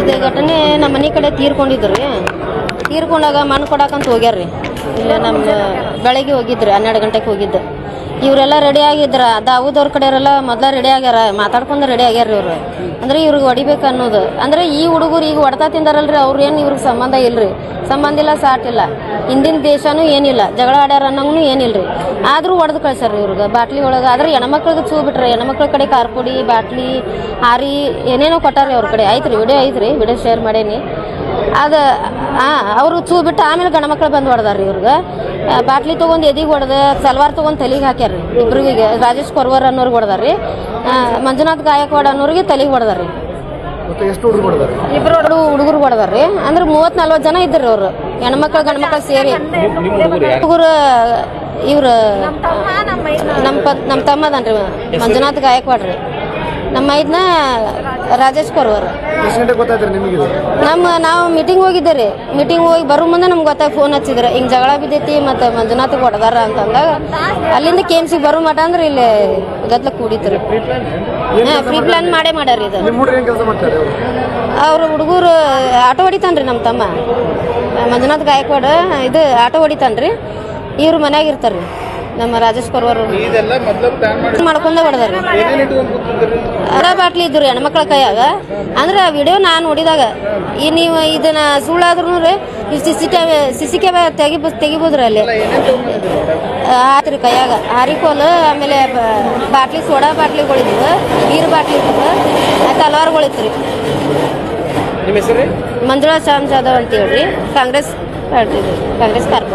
ಇದು ಘಟನೆ ನಮ್ಮ ಮನೆ ಕಡೆ ತೀರ್ಕೊಂಡಿದ್ರು ರೀ. ತೀರ್ಕೊಂಡಾಗ ಮಣ್ಣು ಕೊಡಾಕಂತ ಹೋಗ್ಯಾರ್ರಿ ಇಲ್ಲ ನಮ್ಮ ಬೆಳಗ್ಗೆ ಹೋಗಿದ್ರಿ, ಹನ್ನೆರಡು ಗಂಟೆಗೆ ಹೋಗಿದ್ದು. ಇವರೆಲ್ಲ ರೆಡಿ ಆಗಿದ್ರ ದಾವೂದವ್ರ ಕಡೆಯವರೆಲ್ಲ ಮೊದಲ ರೆಡಿ ಆಗ್ಯಾರ, ಮಾತಾಡ್ಕೊಂಡು ರೆಡಿ ಆಗ್ಯಾರ ಇವ್ರು. ಅಂದ್ರೆ ಇವ್ರಿಗೆ ಹೊಡಿಬೇಕು ಅನ್ನೋದು. ಅಂದ್ರೆ ಈ ಹುಡುಗರು ಈಗ ಹೊಡ್ತಾ ತಿಂದಾರಲ್ರಿ, ಅವ್ರು ಏನು ಇವ್ರಿಗೆ ಸಂಬಂಧ ಇಲ್ರಿ. ಸಂಬಂಧ ಇಲ್ಲ ಸಾಟಿಲ್ಲ ಹಿಂದಿನ ದೇಶನೂ ಏನಿಲ್ಲ, ಜಗಳ ಆಡ್ಯಾರ ಅನ್ನಂಗೂ ಏನಿಲ್ರಿ. ಆದ್ರೂ ಹೊಡೆದು ಕಳ್ಸಾರ ಇವ್ರಿಗೆ. ಬಾಟ್ಲಿ ಒಳಗೆ. ಆದ್ರೆ ಹೆಣ್ಮಕ್ಳಿಗೆ ಚೂ ಬಿಟ್ರೆ ಹೆಣ್ಮಕ್ಳ ಕಡೆ ಕಾರ್ಪುಡಿ ಬಾಟ್ಲಿ ಹಾರಿ ಏನೇನೋ ಕೊಟ್ಟಾರ್ರಿ ಅವ್ರ ಕಡೆ. ಐತ್ರಿ ವಿಡಿಯೋ ಐತ್ರಿ. ವಿಡಿಯೋ ಶೇರ್ ಮಾಡೇನಿ. ಅದು ಹಾಂ ಅವರು ಚೂ ಬಿಟ್ಟು ಆಮೇಲೆ ಗಂಡ್ಮಕ್ಳು ಬಂದು ಹೊಡೆದಾರ್ರಿ ಇವ್ರಿಗೆ. ಬಾಟ್ಲಿ ತೊಗೊಂಡು ಎದಿಗೆ ಹೊಡೆದ ಸಲ್ವಾರ್ ತೊಗೊಂಡು ತಲೆಗೆ ಹಾಕ್ಯಾರ್ರಿ ಇಬ್ರಿಗೆ ರಾಜೇಶ್ ಕೊರ್ವರ್ ಅನ್ನೋರ್ಗೆ ಹೊಡೆದಾರ್ರಿ. ಆ, ಮಂಜುನಾಥ್ ಗಾಯಕ್ವಾಡ್ ಅನ್ನೋರಿಗೆ ತಲೆಗೆ ಹೊಡೆದಾರ್ರಿ. ಮತ್ತೆ ಎಷ್ಟು ಹುಡುಗರು ಮಾಡಿದ್ದಾರೆ ಇಬ್ರು ಹುಡುಗರು ಹೊಡೆದಾರ್ರಿ. ಅಂದ್ರೆ ಮೂವತ್ ನಲ್ವತ್ತು ಜನ ಇದ್ರಿ ಅವರು. ಹೆಣ್ಮಕ್ಳು ಗಂಡ್ಮಕ್ಳು ಸೇರಿ. ಹುಡುಗರು ಇವ್ರು ನಮ್ಮ ಪ ನಮ್ಮ ತಮ್ಮ ಅದನ್ರಿ ಮಂಜುನಾಥ್ ಗಾಯಕ್ವಾಡ್ರಿ. ನಮ್ಮ ಐದ್ನ ರಾಜೇಶ್ ಕೊರ್ವರ್? ನಮ್ಮ ನಾವು ಮೀಟಿಂಗ್ ಹೋಗಿದ್ದೆ ರೀ. ಮೀಟಿಂಗ್ ಹೋಗಿ ಬರೋ ಮುಂದೆ ನಮ್ಗೆ ಗೊತ್ತಾಗಿ ಫೋನ್ ಹಚ್ಚಿದ್ರೆ. ಹಿಂಗೆ ಜಗಳ ಬಿದ್ದೈತಿ ಮತ್ತು ಮಂಜುನಾಥ್ ಹೊಡೆದಾರ ಅಂತಂದಾಗ ಅಲ್ಲಿಂದ ಕೆ ಎಂ ಸಿಗೆ ಬರೋ ಮಟ ಅಂದ್ರೆ ಇಲ್ಲಿ ಗದ್ಲ ಕೂಡಿತ್ರಿ ರೀ. ಹಾಂ ಫ್ರೀ ಪ್ಲಾನ್ ಮಾಡೇ ಮಾಡ್ಯಾರ ಇದು. ನಿಮ್ಮ ಕೆಲಸ ಮಾಡ್ತಾರೆ ಅವರು? ಅವ್ರ ಹುಡುಗರು ಆಟೋ ಹೊಡಿತಾನ್ರಿ ನಮ್ಮ ತಮ್ಮ. ಮಂಜುನಾಥ್ ಗಾಯಕ್ವಾಡ ಇದು ಆಟೋ ಹೊಡಿತಾನ್ರಿ. ಇವ್ರು ಮನ್ಯಾಗ ಇರ್ತಾರ್ರಿ. ನಮ್ಮ ರಾಜೇಶ್ ಕೊರ್ವರ್ ಮಾಡ್ಕೊಂಡ ಕೂತಿದ್ರಿ ಅರ ಬಾಟ್ಲಿ ಇದ್ರು ಹೆಣ್ಮಕ್ಳ ಕೈಯಾಗ ಅಂದ್ರೆ ಆ ವಿಡಿಯೋ ನಾನು ನೋಡಿದಾಗ ಈ ನೀವು ಇದನ್ನ ಸುಳ್ಳಾದ್ರೂ ರೀ C C TV C C camera ತೆಗಿಬ ತೆಗಿಬೋದ್ರಿ ಅಲ್ಲಿ. ಆತ್ರಿ ಕೈಯಾಗ. ಹಾರಿಕೋಲು ಆಮೇಲೆ ಬಾಟ್ಲಿ ಸೋಡಾ ಬಾಟ್ಲಿಗಳಿದ್ವು ನೀರು ಬಾಟ್ಲಿ ಇದ್ವು ಹಲವಾರುಗಳಿತ್ತು ರೀ? ಮಂಜುಳಾ ಶಾಮ್ ಜಾಧವ್ ಅಂತ ಹೇಳ್ರಿ ಕಾಂಗ್ರೆಸ್ ಕಾಂಗ್ರೆಸ್ ಕಾರ್ಪೊರೇಟ್.